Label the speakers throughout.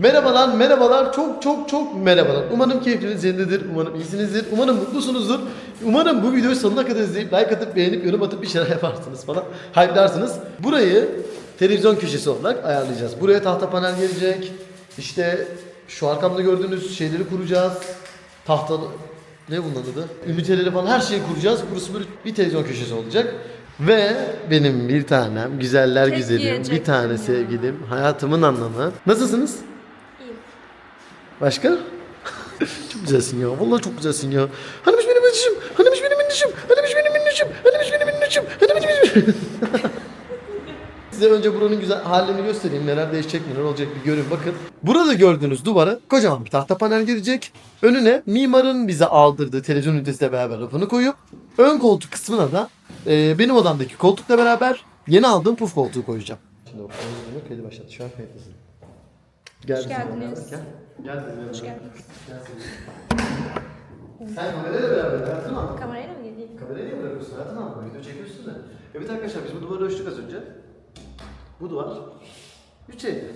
Speaker 1: Merhabalar, merhabalar, çok çok çok merhabalar. Umarım keyfiniz yerindedir, umarım iyisinizdir, umarım mutlusunuzdur. Umarım bu videoyu sonuna kadar izleyip like atıp beğenip yorum atıp bir şeyler yaparsınız falan. Hype'larsınız. Burayı televizyon köşesi olarak ayarlayacağız. Buraya tahta panel gelecek. İşte şu arkamda gördüğünüz şeyleri kuracağız. Tahtalı ne bunun adı? Üniteleri falan her şeyi kuracağız. Burası böyle bir televizyon köşesi olacak. Ve benim bir tanem, güzeller
Speaker 2: Tek
Speaker 1: güzelim, bir tane sevgilim, hayatımın anlamı. Nasılsınız? Başka? çok güzelsin ya. Vallahi çok güzelsin ya. Hanimiş benim minnişim. Hanimiş benim minnişim. Hanimiş benim minnişim. Hanimiş benim minnişim. Hanimiş benim. Size önce buranın güzel halini göstereyim. Neler değişecek, neler olacak bir görün bakın. Burada gördüğünüz duvara kocaman bir tahta panel gelecek. Önüne mimarın bize aldırdığı televizyon ünitesiyle beraber rafını koyup ön koltuk kısmına da e, benim odamdaki koltukla beraber yeni aldığım puf koltuğu koyacağım. Şimdi o kaydı başladı. Şu an kayıtlısın.
Speaker 2: Hoş geldiniz.
Speaker 1: Gel. Gel bizimle
Speaker 2: Hoş
Speaker 1: beraber.
Speaker 2: geldiniz.
Speaker 1: Sen kamerayla beraber hayatını al.
Speaker 2: Kamerayla mı geleyim?
Speaker 1: Kamerayı niye bırakıyorsun hayatını al. Video çekiyorsun da. Evet arkadaşlar biz bu duvarı ölçtük az önce. Bu duvar 3 50.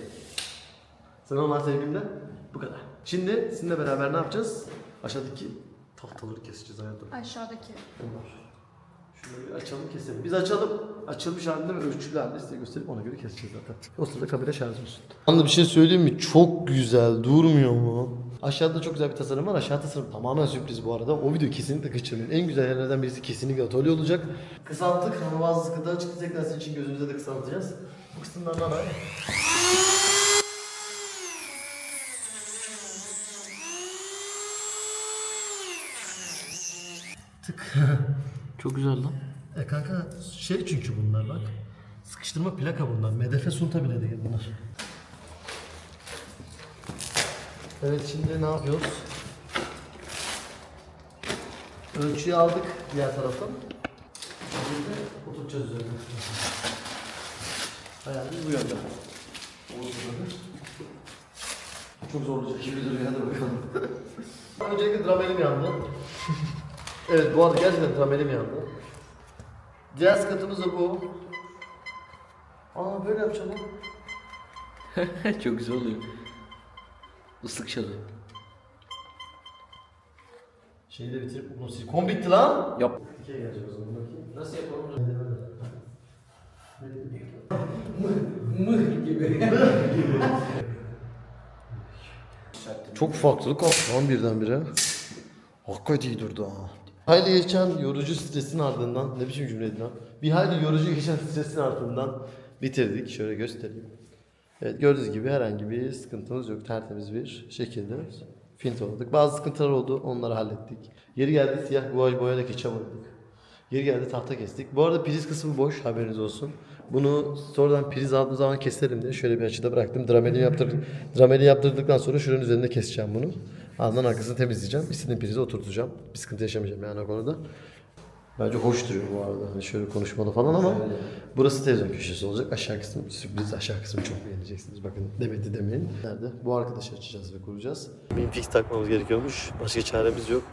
Speaker 1: Sen normal sevgilimde bu kadar. Şimdi sizinle beraber ne yapacağız? Aşağıdaki tahtaları keseceğiz hayatım.
Speaker 2: Aşağıdaki.
Speaker 1: Bunlar. Bir açalım keselim. Biz açalım. Açılmış halinde ve ölçülü halinde size gösterip ona göre keseceğiz zaten. O sırada kamera şarj olsun. Anlı bir şey söyleyeyim mi? Çok güzel durmuyor mu? Aşağıda çok güzel bir tasarım var. Aşağı tasarım tamamen sürpriz bu arada. O video kesinlikle kaçırmayın. En güzel yerlerden birisi kesinlikle atölye olacak. Kısalttık ama bazı sıkıntılar çıktı. Tekrar sizin için gözünüze de kısaltacağız. Bu kısımlardan ay. Tık.
Speaker 3: Çok güzel lan.
Speaker 1: E kanka şey çünkü bunlar bak. Sıkıştırma plaka bunlar. Medefe sunta bile değil bunlar. Evet şimdi ne yapıyoruz? Ölçüyü aldık diğer taraftan. Şimdi de oturacağız üzerine. Hayalimiz bu yönde. Çok zorlayacak gibi duruyor. Hadi bakalım. Öncelikle dramelim yandı. evet bu arada gerçekten dramelim yandı. Diğer sıkıntımız da bu. Aa böyle yapacağım lan.
Speaker 3: Çok güzel oluyor. Islık çalıyor.
Speaker 1: Şeyi de bitirip bunu silikon bitti lan.
Speaker 3: Yap.
Speaker 1: İkiye gelecek o zaman bakayım. Nasıl yapalım?
Speaker 3: Mıh gibi.
Speaker 1: Çok farklılık oldu lan birdenbire. Hakikaten iyi durdu ha. Hayli geçen yorucu stresin ardından, ne biçim cümleydi lan? Bir hayli yorucu geçen stresin ardından bitirdik. Şöyle göstereyim. Evet gördüğünüz gibi herhangi bir sıkıntımız yok. Tertemiz bir şekilde filtreladık. Bazı sıkıntılar oldu. Onları hallettik. Geri geldi siyah guaj boyayla keçe boyadık. Geri geldi tahta kestik. Bu arada priz kısmı boş haberiniz olsun. Bunu sonradan priz aldığım zaman keserim diye şöyle bir açıda bıraktım. Drameli yaptırdık. Drameli yaptırdıktan sonra şuranın üzerinde keseceğim bunu. Ardından arkasını temizleyeceğim. İstediğim prize oturtacağım. Bir sıkıntı yaşamayacağım yani o konuda. Bence hoş duruyor bu arada. Hani şöyle konuşmalı falan ama burası televizyon köşesi olacak. Aşağı kısmı sürpriz. Aşağı kısmı çok beğeneceksiniz. Bakın demedi demeyin. Nerede? Bu arkadaşı açacağız ve kuracağız. Benim fix takmamız gerekiyormuş. Başka çaremiz yok.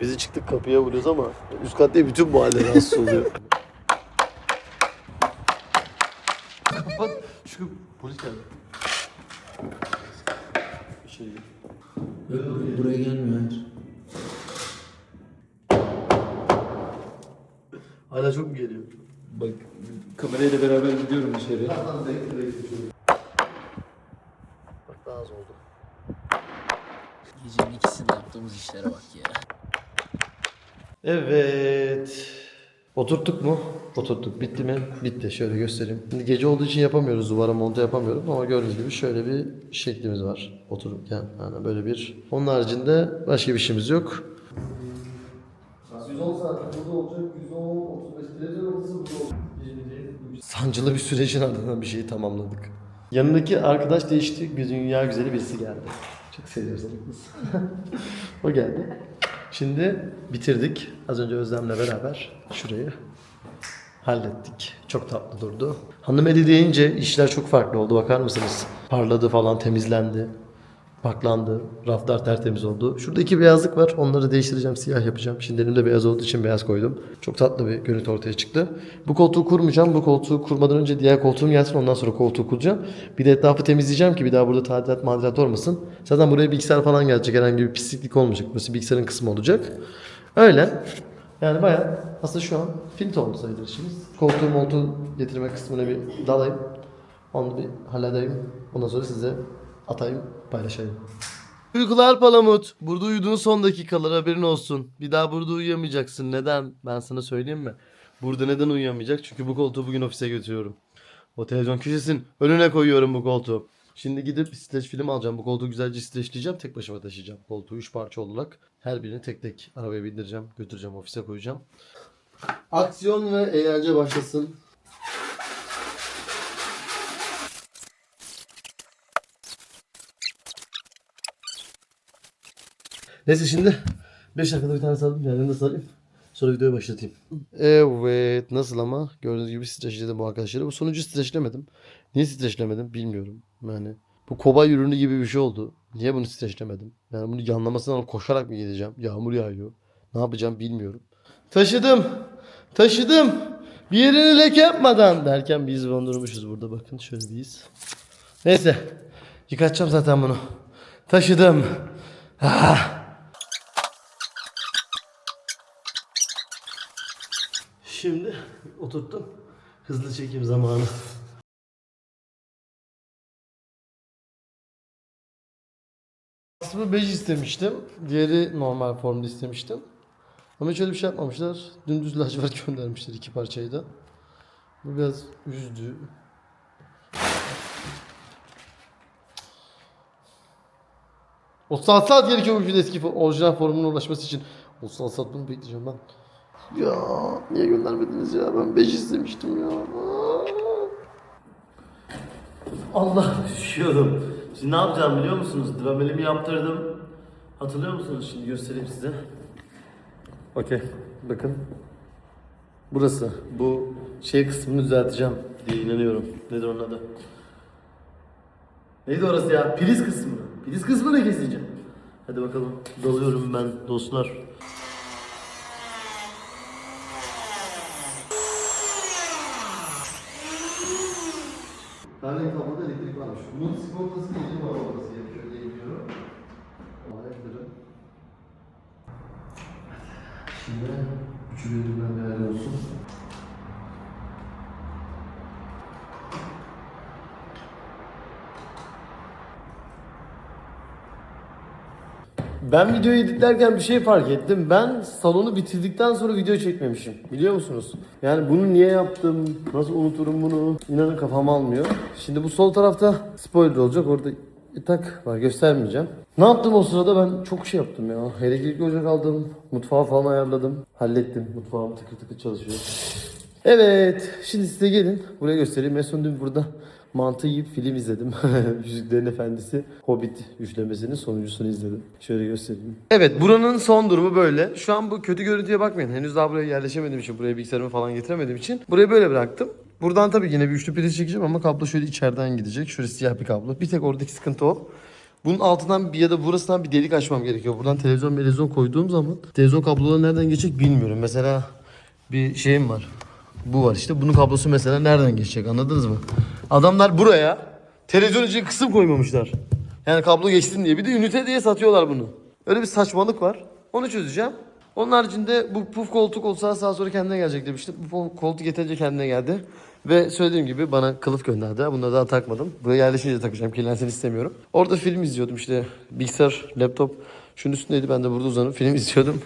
Speaker 1: Bizi çıktık kapıya vuruyoruz ama üst kat değil bütün mahalle rahatsız oluyor. Kapat. Şu polis geldi. Şey,
Speaker 3: Buraya gelmiyor hayır.
Speaker 1: hala çok mu geliyor?
Speaker 3: Bak kamerayla beraber gidiyorum dışarı.
Speaker 1: Tamam bekle bekle şöyle. Bak daha az oldu.
Speaker 3: Gecenin ikisinde yaptığımız işlere bak ya.
Speaker 1: Evet. Oturttuk mu? Oturttuk. Bitti mi? Bitti. Şöyle göstereyim. Şimdi gece olduğu için yapamıyoruz. Duvara monte yapamıyorum ama gördüğünüz gibi şöyle bir şeklimiz var. Otururken. Yani böyle bir. Onun haricinde başka bir işimiz yok. 110 saat burada olacak. 110, 35 televizyon odası burada olacak. Sancılı bir sürecin ardından bir şeyi tamamladık. Yanındaki arkadaş değişti. Bir dünya güzeli birisi geldi. Çok seviyoruz onu o geldi. Şimdi bitirdik. Az önce Özlem'le beraber şurayı hallettik. Çok tatlı durdu. Hanım eli deyince işler çok farklı oldu. Bakar mısınız? Parladı falan, temizlendi. Paklandı. Raflar tertemiz oldu. Şurada iki beyazlık var. Onları değiştireceğim. Siyah yapacağım. Şimdi elimde beyaz olduğu için beyaz koydum. Çok tatlı bir görüntü ortaya çıktı. Bu koltuğu kurmayacağım. Bu koltuğu kurmadan önce diğer koltuğum gelsin. Ondan sonra koltuğu kuracağım. Bir de etrafı temizleyeceğim ki bir daha burada tadilat madilat olmasın. Zaten buraya bilgisayar falan gelecek. Herhangi bir pisliklik olmayacak. Burası bilgisayarın kısmı olacak. Öyle. Yani bayağı aslında şu an finito oldu sayılır işimiz. Koltuğu moltuğu getirme kısmına bir dalayım. Onu bir halledeyim. Ondan sonra size atayım, paylaşayım. Uykular Palamut. Burada uyuduğun son dakikalar haberin olsun. Bir daha burada uyuyamayacaksın. Neden? Ben sana söyleyeyim mi? Burada neden uyuyamayacak? Çünkü bu koltuğu bugün ofise götürüyorum. O televizyon köşesinin önüne koyuyorum bu koltuğu. Şimdi gidip streç film alacağım. Bu koltuğu güzelce streçleyeceğim. Tek başıma taşıyacağım. Koltuğu 3 parça olarak. Her birini tek tek arabaya bindireceğim. Götüreceğim ofise koyacağım. Aksiyon ve eğlence başlasın. Neyse şimdi 5 dakikada bir tane sardım. Yerlerini de sarayım. Sonra videoyu başlatayım. Evet. Nasıl ama? Gördüğünüz gibi streçledim bu arkadaşları. Bu sonucu streçlemedim. Niye streçlemedim bilmiyorum. Yani bu kobay ürünü gibi bir şey oldu. Niye bunu streçlemedim? Yani bunu yanlamasından alıp koşarak mı gideceğim? Yağmur yağıyor. Ne yapacağım bilmiyorum. Taşıdım. Taşıdım. Bir yerini leke yapmadan derken biz dondurmuşuz burada. Bakın şöyle bir. Neyse. Yıkatacağım zaten bunu. Taşıdım. Ah. Şimdi oturttum. Hızlı çekim zamanı. Aslında bej istemiştim. Diğeri normal formda istemiştim. Ama hiç öyle bir şey yapmamışlar. Dümdüz lacivert göndermişler iki parçayı da. Bu biraz üzdü. O saat saat gerekiyor bu eski orijinal formuna ulaşması için. O saat saat bunu bekleyeceğim ben. Ya niye göndermediniz ya? Ben 5 istemiştim ya. Allah düşüyordum. Şimdi ne yapacağım biliyor musunuz? Dramelimi yaptırdım. Hatırlıyor musunuz? Şimdi göstereyim size. Okey. Bakın. Burası. Bu şey kısmını düzelteceğim diye inanıyorum. Nedir onun adı? Neydi orası ya? Priz kısmı. Priz kısmını keseceğim. Hadi bakalım. Dalıyorum ben dostlar. Zaten kabloda elektrik varmış. Bunun sigortası neydi? Var olması gerekiyor diye biliyorum. Olabilirim. Şimdi üçü birbirinden değerli olsun. Ben videoyu editlerken bir şey fark ettim. Ben salonu bitirdikten sonra video çekmemişim. Biliyor musunuz? Yani bunu niye yaptım? Nasıl unuturum bunu? İnanın kafam almıyor. Şimdi bu sol tarafta spoiler olacak. Orada tak var göstermeyeceğim. Ne yaptım o sırada ben çok şey yaptım ya. Elektrikli ocak aldım. Mutfağı falan ayarladım. Hallettim. Mutfağım tıkır tıkır çalışıyor. Evet. Şimdi size gelin. Buraya göstereyim. En son dün burada mantı yiyip film izledim. Yüzüklerin Efendisi Hobbit üçlemesinin sonuncusunu izledim. Şöyle göstereyim. Evet buranın son durumu böyle. Şu an bu kötü görüntüye bakmayın. Henüz daha buraya yerleşemediğim için, buraya bilgisayarımı falan getiremediğim için burayı böyle bıraktım. Buradan tabii yine bir üçlü priz çekeceğim ama kablo şöyle içeriden gidecek. Şöyle siyah bir kablo. Bir tek oradaki sıkıntı o. Bunun altından bir ya da burasından bir delik açmam gerekiyor. Buradan televizyon televizyon koyduğum zaman televizyon kabloları nereden geçecek bilmiyorum. Mesela bir şeyim var. Bu var işte. Bunun kablosu mesela nereden geçecek anladınız mı? Adamlar buraya televizyon için kısım koymamışlar. Yani kablo geçsin diye. Bir de ünite diye satıyorlar bunu. Öyle bir saçmalık var. Onu çözeceğim. Onun haricinde bu puf koltuk olsa sağa sonra kendine gelecek demiştim. Bu koltuk yeterince kendine geldi. Ve söylediğim gibi bana kılıf gönderdi. Bunları daha takmadım. Buraya yerleşince takacağım. Kirlensin istemiyorum. Orada film izliyordum işte. Bilgisayar, laptop. Şunun üstündeydi. Ben de burada uzanıp film izliyordum.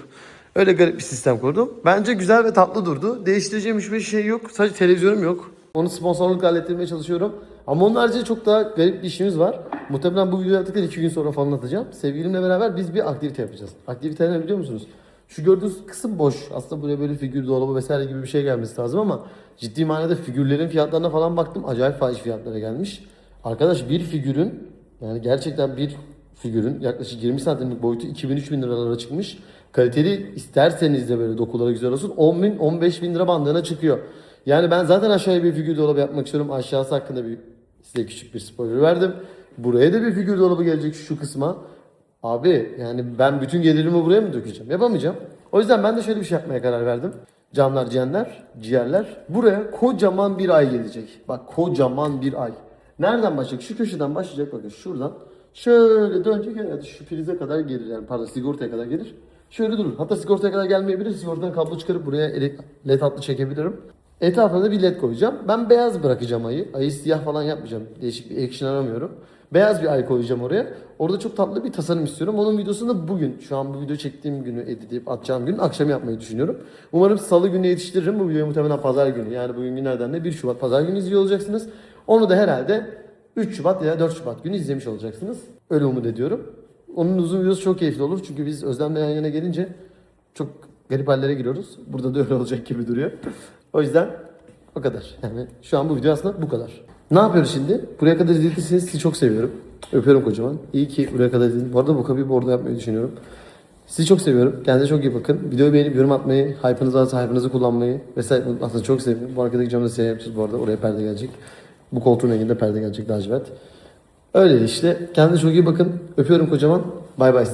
Speaker 1: Öyle garip bir sistem kurdum. Bence güzel ve tatlı durdu. Değiştireceğim hiçbir şey yok. Sadece televizyonum yok. Onu sponsorluk hallettirmeye çalışıyorum. Ama onun haricinde çok daha garip bir işimiz var. Muhtemelen bu videoyu attıktan iki gün sonra falan atacağım. Sevgilimle beraber biz bir aktivite yapacağız. Aktivite ne biliyor musunuz? Şu gördüğünüz kısım boş. Aslında buraya böyle figür dolabı vesaire gibi bir şey gelmesi lazım ama ciddi manada figürlerin fiyatlarına falan baktım. Acayip fahiş fiyatlara gelmiş. Arkadaş bir figürün yani gerçekten bir figürün yaklaşık 20 santimlik boyutu 2000-3000 liralara çıkmış. Kaliteli isterseniz de böyle dokuları güzel olsun 10 bin 15 bin lira bandına çıkıyor. Yani ben zaten aşağıya bir figür dolabı yapmak istiyorum. Aşağısı hakkında bir size küçük bir spoiler verdim. Buraya da bir figür dolabı gelecek şu kısma. Abi yani ben bütün gelirimi buraya mı dökeceğim? Yapamayacağım. O yüzden ben de şöyle bir şey yapmaya karar verdim. Canlar, ciğerler, ciğerler. Buraya kocaman bir ay gelecek. Bak kocaman bir ay. Nereden başlayacak? Şu köşeden başlayacak bakın şuradan. Şöyle dönecek evet şu prize kadar gelir yani pardon sigortaya kadar gelir. Şöyle durur. Hatta sigortaya kadar gelmeyebilir. Sigortadan kablo çıkarıp buraya led hatlı çekebilirim. Etrafına da bir led koyacağım. Ben beyaz bırakacağım ayı. Ayı siyah falan yapmayacağım. Değişik bir action aramıyorum. Beyaz bir ay koyacağım oraya. Orada çok tatlı bir tasarım istiyorum. Onun videosunu da bugün, şu an bu video çektiğim günü editleyip atacağım gün akşam yapmayı düşünüyorum. Umarım salı günü yetiştiririm. Bu videoyu muhtemelen pazar günü. Yani bugün günlerden de 1 Şubat pazar günü izliyor olacaksınız. Onu da herhalde 3 Şubat ya 4 Şubat günü izlemiş olacaksınız. Öyle umut ediyorum. Onun uzun videosu çok keyifli olur. Çünkü biz Özlem'le yan yana gelince çok garip hallere giriyoruz. Burada da öyle olacak gibi duruyor. O yüzden o kadar. Yani şu an bu video aslında bu kadar. Ne yapıyoruz şimdi? Buraya kadar izlediyseniz sizi çok seviyorum. Öpüyorum kocaman. İyi ki buraya kadar izlediniz. Bu arada bu kapıyı arada yapmayı düşünüyorum. Sizi çok seviyorum. Kendinize çok iyi bakın. Videoyu beğenip yorum atmayı, hype'ınız varsa hype'ınızı kullanmayı vesaire aslında çok seviyorum. Bu arkadaki camda siyah yapacağız bu arada. Oraya perde gelecek. Bu koltuğun renginde perde gelecek lacivert. Öyle işte. Kendinize çok iyi bakın. Öpüyorum kocaman. Bay bay